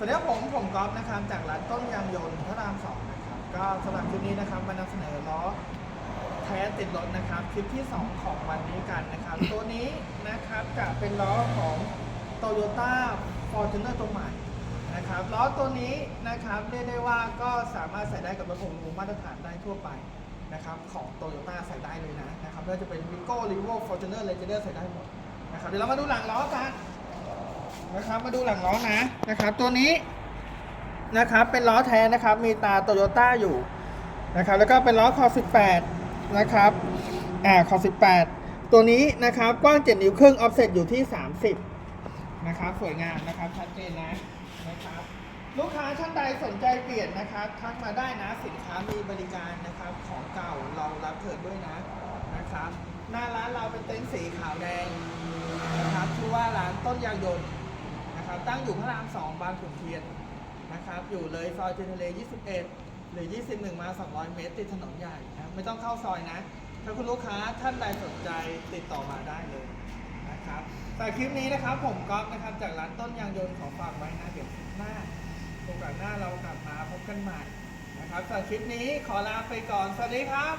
สวัสดีครับผมผมก๊อฟนะครับจากร้านต้นยางยนต์พระรามสองนะครับก็สำหรับคลิปนี้นะครับมานำเสนอล้อแท้ติดรถนะครับคลิปที่ 2 ของวันนี้กันนะครับ ตัวนี้นะครับจะเป็นล้อของ Toyota Fortuner ตัวใหม่นะครับล้อตัวนี้นะครับเรียกได้ว่าก็สามารถใส่ได้กับรถผมมาตรฐานได้ทั่วไปนะครับของ Toyota ใส่ได้เลยนะนะครับไม่ว่าจะเป็น Vigo Revo Fortuner Legender ใส่ได้หมดนะครับเดี๋ยวเรามาดูหลังล้อกัน นะครับมาดูหลังล้อนะนะครับ ตัวนี้นะครับเป็นล้อแท้นะครับ มีตาโตโยต้าอยู่นะครับ แล้วก็เป็นล้อคอ18นะครับอ่าคอ18 ตัวนี้นะครับกว้าง7นิ้วครึ่งออฟเซ็ตอยู่ที่ 30นะครับสวยงามนะครับชัดเจนนะนะครับลูกค้าท่านใดสนใจเปลี่ยนนะครับทักมาได้นะสินค้ามีบริการนะครับของเก่าเรารับเถิดด้วยนะนะครับหน้าร้านเราเป็นเต็นท์สีขาวแดงนะครับชื่อว่าร้านต้นยางยนต์ ตั้งอยู่พระราม2บางขุนเทียนนะครับอยู่เลยซอยเทียนทะเล 21 หรือ 21 มา 200 เมตร ติดถนนใหญ่นะไม่ต้องเข้าซอยนะ ถ้าคุณลูกค้าท่านใดสนใจติดต่อมาได้เลยนะครับแต่คลิปนี้นะครับผมก๊อฟนะครับจากร้านต้นยางยนต์ขอฝากไว้นะเดี๋ยวหน้าโอกาสหน้าเรากลับมาพบกันใหม่นะครับสำหรับคลิปนี้ขอลาไปก่อน สวัสดีครับ